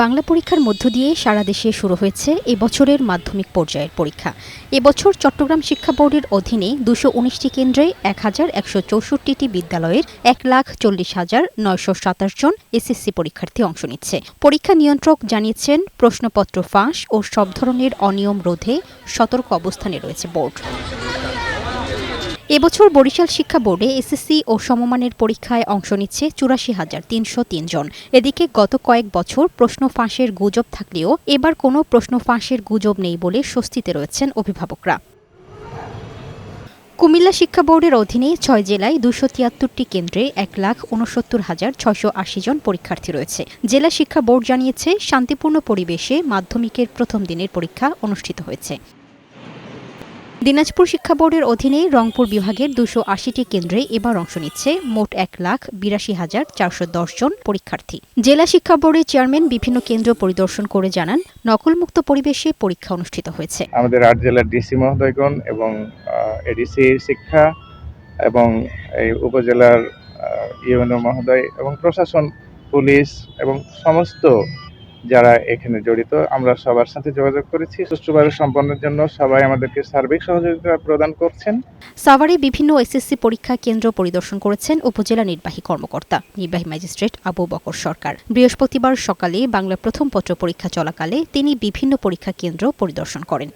বাংলা পরীক্ষার মধ্য দিয়ে সারা দেশে শুরু হয়েছে এবছরের মাধ্যমিক পর্যায়ের পরীক্ষা। এবছর চট্টগ্রাম শিক্ষা বোর্ডের অধীনে দুশো উনিশটি কেন্দ্রে এক হাজার একশো চৌষট্টিটি বিদ্যালয়ের এক লাখ চল্লিশ হাজার নয়শো সাতাশ জন এসএসসি পরীক্ষার্থী অংশ নিচ্ছে। পরীক্ষা নিয়ন্ত্রক জানিয়েছেন, প্রশ্নপত্র ফাঁস ও সব ধরনের অনিয়ম রোধে সতর্ক অবস্থানে রয়েছে বোর্ড। এবছর বরিশাল শিক্ষা বোর্ডে এসএসসি ও সমমানের পরীক্ষায় অংশ নিচ্ছে চুরাশি হাজার তিনশো তিন জন। এদিকে গত কয়েক বছর প্রশ্ন ফাঁসের গুজব থাকলেও এবার কোনো প্রশ্ন ফাঁসের গুজব নেই বলে স্বস্তিতে রয়েছেন অভিভাবকরা। কুমিল্লা শিক্ষা বোর্ডের অধীনে ছয় জেলায় দুশো তিয়াত্তরটি কেন্দ্রে এক লাখ উনসত্তর হাজার ছয়শো আশি জন পরীক্ষার্থী রয়েছে। জেলা শিক্ষা বোর্ড জানিয়েছে, শান্তিপূর্ণ পরিবেশে মাধ্যমিকের প্রথম দিনের পরীক্ষা অনুষ্ঠিত হয়েছে। দিনাজপুর শিক্ষা বোর্ডের অধীনে রংপুর বিভাগের দুশো আশিটি কেন্দ্রে এবার অংশ নিচ্ছে মোট এক লাখ বিরাশি হাজার চারশো দশ জন পরীক্ষার্থী। জেলা শিক্ষা বোর্ডের চেয়ারম্যান বিভিন্ন কেন্দ্র পরিদর্শন করে জানান, নকলমুক্ত পরিবেশে পরীক্ষা অনুষ্ঠিত হয়েছে। আমাদের আট জেলার ডিসি মহোদয়গণ এবং এডিসি শিক্ষা এবং এই উপজেলার ইউএনও মহোদয় এবং প্রশাসন, পুলিশ এবং সমস্ত যারা এখানে জড়িত, আমরা সবার সাথে যোগাযোগ করেছি। সুষ্ঠুভাবে সম্পন্নের জন্য সবাই আমাদেরকে সার্বিক সহযোগিতা প্রদান করছেন। সাভারে বিভিন্ন এসএসসি পরীক্ষা কেন্দ্র পরিদর্শন করেছেন উপজেলা নির্বাহী কর্মকর্তা, নির্বাহী ম্যাজিস্ট্রেট আবু বকর সরকার। বৃহস্পতিবার সকালে বাংলা প্রথম পত্র পরীক্ষা চলাকালে তিনি বিভিন্ন পরীক্ষা কেন্দ্র পরিদর্শন করেন।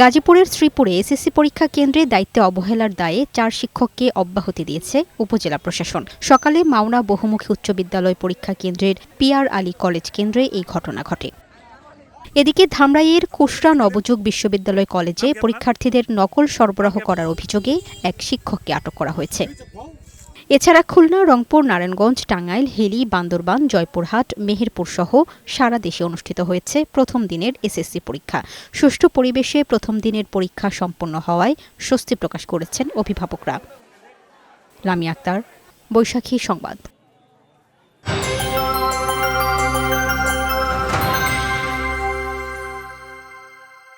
গাজীপুরের শ্রীপুরে এসএসসি পরীক্ষা কেন্দ্রে দায়িত্বে অবহেলার দায়ে চার শিক্ষককে অব্যাহতি দিয়েছে উপজেলা প্রশাসন। সকালে মাওনা বহুমুখী উচ্চ বিদ্যালয় পরীক্ষা কেন্দ্রের পিয়ার আলী কলেজ কেন্দ্রে এই ঘটনা ঘটে। এদিকে ধামরাইয়ের কুশরা নবযুগ বিশ্ববিদ্যালয় কলেজে পরীক্ষার্থীদের নকল সরবরাহ করার অভিযোগে এক শিক্ষককে আটক করা হয়েছে। এছাড়া খুলনা, রংপুর, নারায়ণগঞ্জ, টাঙ্গাইল, হেলি, বান্দরবান, জয়পুরহাট, মেহেরপুর সহ সারা দেশে অনুষ্ঠিত হয়েছে প্রথম দিনের এসএসসি পরীক্ষা। সুষ্ঠু পরিবেশে প্রথম দিনের পরীক্ষা সম্পন্ন হওয়ায় স্বস্তি প্রকাশ করেছেন অভিভাবকরা। লামি আক্তার, বৈশাখী সংবাদ।